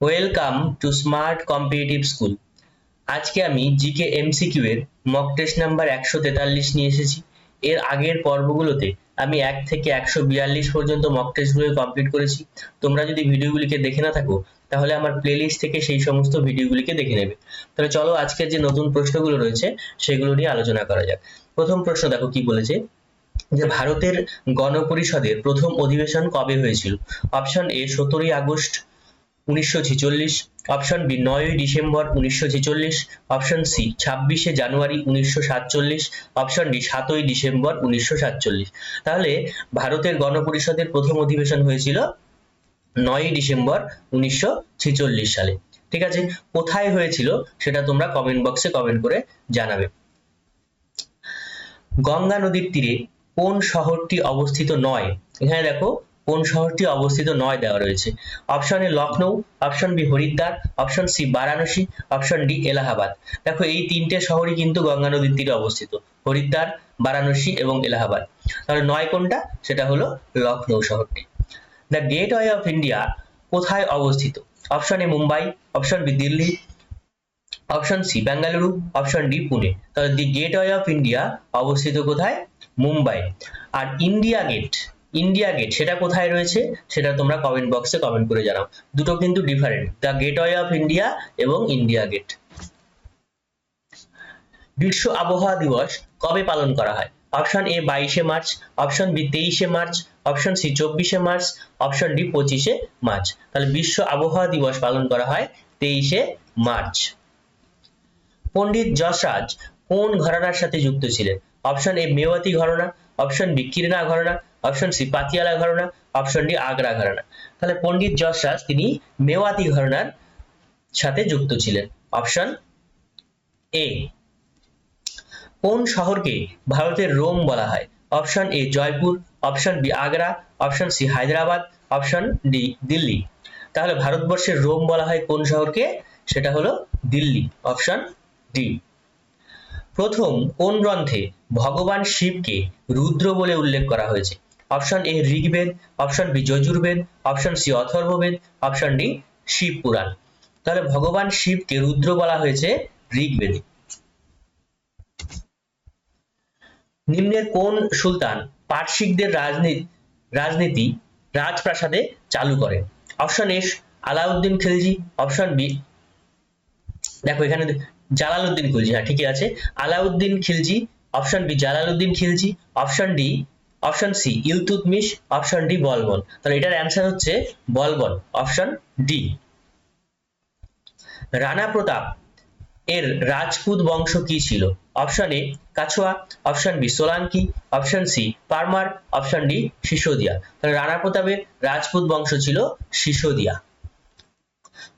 Welcome to smart competitive school আজকে আমি GK MCQ এর মক টেস্ট নাম্বার একশো তেতাল্লিশ নিয়ে এসেছি। এর আগের পর্বগুলোতে আমি এক থেকে একশো বিয়াল্লিশ পর্যন্ত মক টেস্টগুলো কমপ্লিট করেছি। তোমরা যদি ভিডিওগুলিকে দেখে না থাকো, তাহলে আমার প্লেলিস্ট থেকে সেই সমস্ত ভিডিওগুলিকে দেখে নেবে। তাহলে চলো আজকের যে নতুন প্রশ্নগুলো রয়েছে, সেগুলো নিয়ে আলোচনা করা যাক। প্রথম প্রশ্ন দেখো কি বলেছে, যে ভারতের গণপরিষদের প্রথম অধিবেশন কবে হয়েছিল? অপশন এ সতেরোই আগস্ট উনিশশো ছেচল্লিশ অপশন বি নয়ই ডিসেম্বর উনিশশো ছেচল্লিশ অপশন সি ছাব্বিশে জানুয়ারি উনিশশো সাতচল্লিশ অপশন ডি সাতই ডিসেম্বর উনিশশো সাতচল্লিশ। তাহলে ভারতের গণপরিষদের প্রথম অধিবেশন হয়েছিল নয়ই ডিসেম্বর উনিশশো ছেচল্লিশ সালে। ঠিক আছে? কোথায় হয়েছিল সেটা তোমরা কমেন্ট বক্সে কমেন্ট করে জানাবে। গঙ্গা নদীর তীরে কোন শহরটি অবস্থিত নয়? এখানে দেখো কোন শহরটি অবস্থিত নয় দেওয়া রয়েছে। Option A Lucknow option B Haridwar, option C Varanasi, option D Allahabad. দেখো, এই তিনটে শহরই কিন্তু গঙ্গা নদীর তীরে অবস্থিত। হরিদ্বার, বারাণসী এবং এলাহাবাদ। তাহলে নয় কোনটা? সেটা হলো লখনৌ শহরটি। The gateway of India কোথায় অবস্থিত? Option A Mumbai, option B Delhi, option C Bengaluru, option D Pune. তাহলে the gateway of India অবস্থিত কোথায়? মুম্বাই। আর ইন্ডিয়া গেট ইন্ডিয়া গেট সেটা কোথায় রয়েছে? সেটা তোমরা কমেন্ট বক্সে কমেন্ট করে জানাও। দুটো কিন্তু different the gateway of India এবং ইন্ডিয়া গেট বিশ্ব আবহাওয়া দিবস কবে পালন করা হয়? অপশন এ বাইশে মার্চ অপশন বি তেইশে মার্চ অপশন সি চব্বিশে মার্চ অপশন ডি পঁচিশে মার্চ। তাহলে বিশ্ব আবহাওয়া দিবস পালন করা হয় তেইশে মার্চ। পণ্ডিত যশরাজ কোন ঘরানার সাথে যুক্ত ছিলেন? Option A Mewati gharana option B Kirana gharana option C Patiala gharana option D Agra gharana তাহলে পণ্ডিত যশরাজ, তিনি মেওয়াতি ঘরানার সাথে যুক্ত ছিলেন। অপশন এ কোন শহরকে ভারতের রোম বলা হয়? Option A Jaipur. Option B Agra. Option C Hyderabad. Option D Delhi. তাহলে ভারতবর্ষের রোম বলা হয় কোন শহরকে? সেটা হলো দিল্লি। অপশন ডি প্রথম কোন গ্রন্থে ভগবান শিবকে রুদ্র বলে উল্লেখ করা হয়েছে? Option A Rigveda, option B Yajurveda, option C Atharvaveda, option D Shiv Purana. তাহলে ভগবান শিবকে রুদ্র বলা হয়েছে ঋগ্বেদে। নিম্নের কোন সুলতান পার্সিকদের রাজনীতি রাজনীতি রাজপ্রাসাদে চালু করেন option A Alauddin Khilji, option B, দেখো এখানে জালালউদ্দিন খিলজি হ্যাঁ ঠিকই আছে। Alauddin Khilji option B Jalaluddin Khilji option D option C Iltutmish option D Balban. তাহলে এটার অ্যান্সার হচ্ছে বলবন অপশন ডি রানা প্রতাপ, এর রাজপুত বংশ কি ছিল? Option A Kachhwaha option B Solanki option C Parmar option D Sisodia. তাহলে রানা প্রতাপের রাজপুত বংশ ছিল সিসোদিয়া।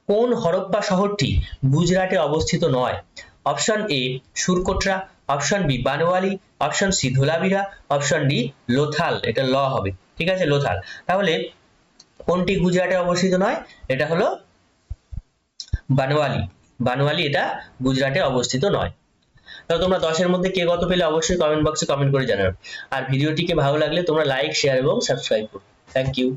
কোন হরপ্পা শহরটি গুজরাটে অবস্থিত নয়? Option A Surkotada, option B Banawali, option C Dholavira option D Lothal, এটা ল হবে। ঠিক আছে, লোথাল। তাহলে কোনটি গুজরাটে অবস্থিত নয়? এটা হলো বানওয়ালি। বানওয়ালি এটা গুজরাটে অবস্থিত নয়। তাহলে তোমরা দশের মধ্যে কে কত পেলে অবশ্যই কমেন্ট বক্সে কমেন্ট করে জানাবে। আর ভিডিওটিকে ভালো লাগলে তোমরা লাইক শেয়ার এবং সাবস্ক্রাইব করো থ্যাংক ইউ